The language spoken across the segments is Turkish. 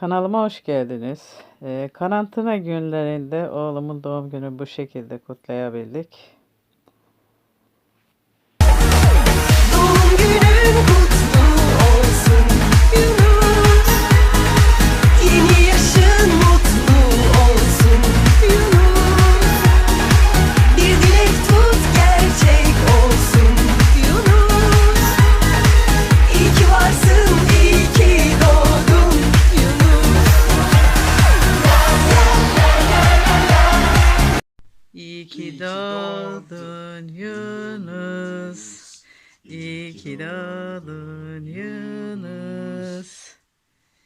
Kanalıma hoş geldiniz. Ee, karantina günlerinde oğlumun doğum günü bu şekilde kutlayabildik. İyi ki doğdun Yunus. İyi ki doğdun Yunus.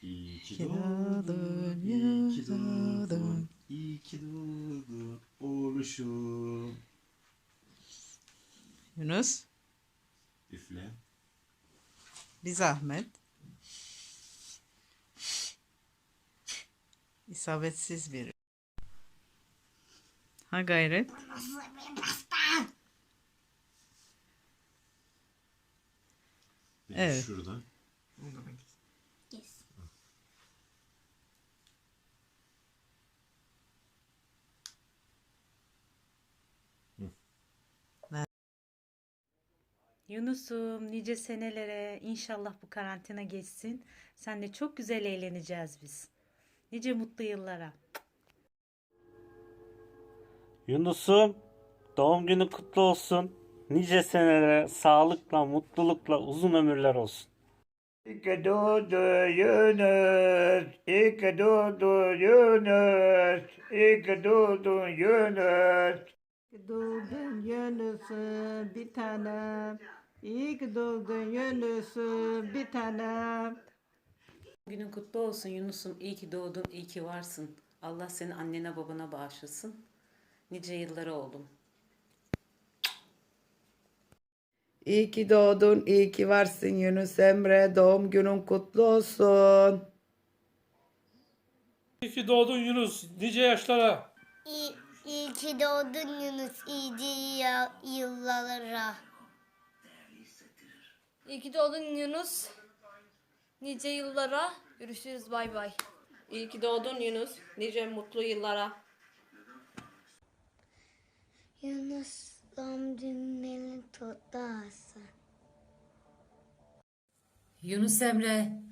İyi ki doğdun, iyi ki doğdun. iyi ki doğdun oğluşum. Yunus Üfle. bir zahmet. İsabetsiz bir. Ha gayret. Evet. Şuradan. Yunus'um nice senelere inşallah bu karantina geçsin. Seninle çok güzel eğleneceğiz biz. Nice mutlu yıllara. Yunus'um doğum günü kutlu olsun. Nice senelere sağlıkla, mutlulukla, uzun ömürler olsun. İyi ki doğdun Yunus. İyi ki doğdun Yunus. İyi ki doğdun Yunus. Doğdun Yunus'um bir tanem. İyi ki doğdun Yunus'um bir tanem. Günün kutlu olsun Yunus'um. İyi ki doğdun, iyi ki varsın. Allah seni annene babana bağışlasın. Nice yıllara oğlum. İyi ki doğdun, iyi ki varsın Yunus Emre. Doğum günün kutlu olsun. İyi ki doğdun Yunus. Nice yaşlara. İyi, iyi ki doğdun Yunus. İyice yıllara. İyi ki doğdun Yunus. Nice yıllara. Görüşürüz bay bay. İyi ki doğdun Yunus. Nice mutlu yıllara. Yunus doğum tuttu olsun. Yunus Emre,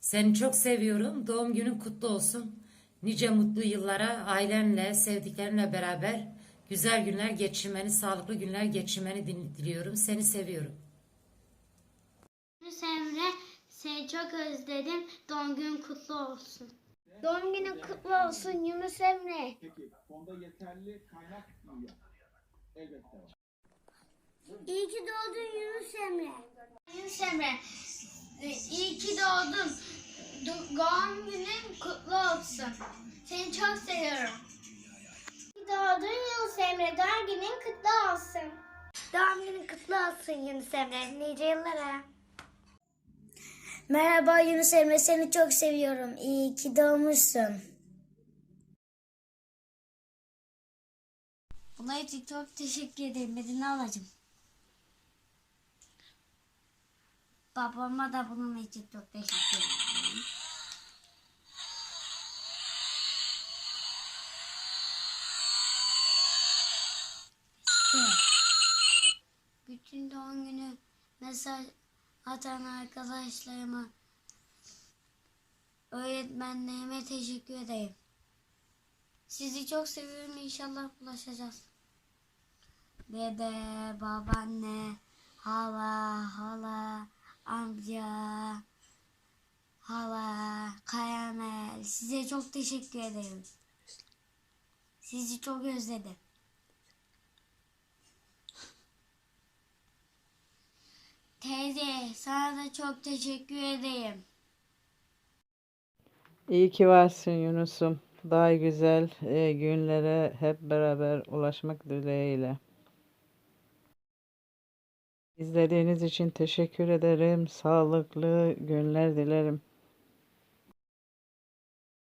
seni çok seviyorum. Doğum günün kutlu olsun. Nice mutlu yıllara ailenle, sevdiklerinle beraber güzel günler geçirmeni, sağlıklı günler geçirmeni diliyorum. Seni seviyorum. Yunus Emre seni çok özledim. Doğum günün kutlu olsun. Doğum günün kutlu olsun Yunus Emre. İyi ki doğdun Yunus Emre. Yunus Emre, e, iyi ki doğdun. Do- Doğum günün kutlu olsun. Seni çok seviyorum. İyi ki doğdun Yunus Emre. Doğum günün kutlu olsun. Doğum günün kutlu olsun Yunus Emre. Nice yıllara. Merhaba Yunus Emre. Seni çok seviyorum. İyi ki doğmuşsun. Buna için çok teşekkür ederim Medine ablacığım. Babama da bunun için çok teşekkür ederim. Bütün doğum günü mesaj atan arkadaşlarıma, öğretmenlerime teşekkür ederim. Sizi çok seviyorum. İnşallah bulaşacağız. Dede, babaanne, hala, hala, amca, hala, karamel. Size çok teşekkür ederim. Sizi çok özledim. Teyze, sana da çok teşekkür ederim. İyi ki varsın Yunus'um. Daha güzel e, günlere hep beraber ulaşmak dileğiyle. İzlediğiniz için teşekkür ederim. Sağlıklı günler dilerim.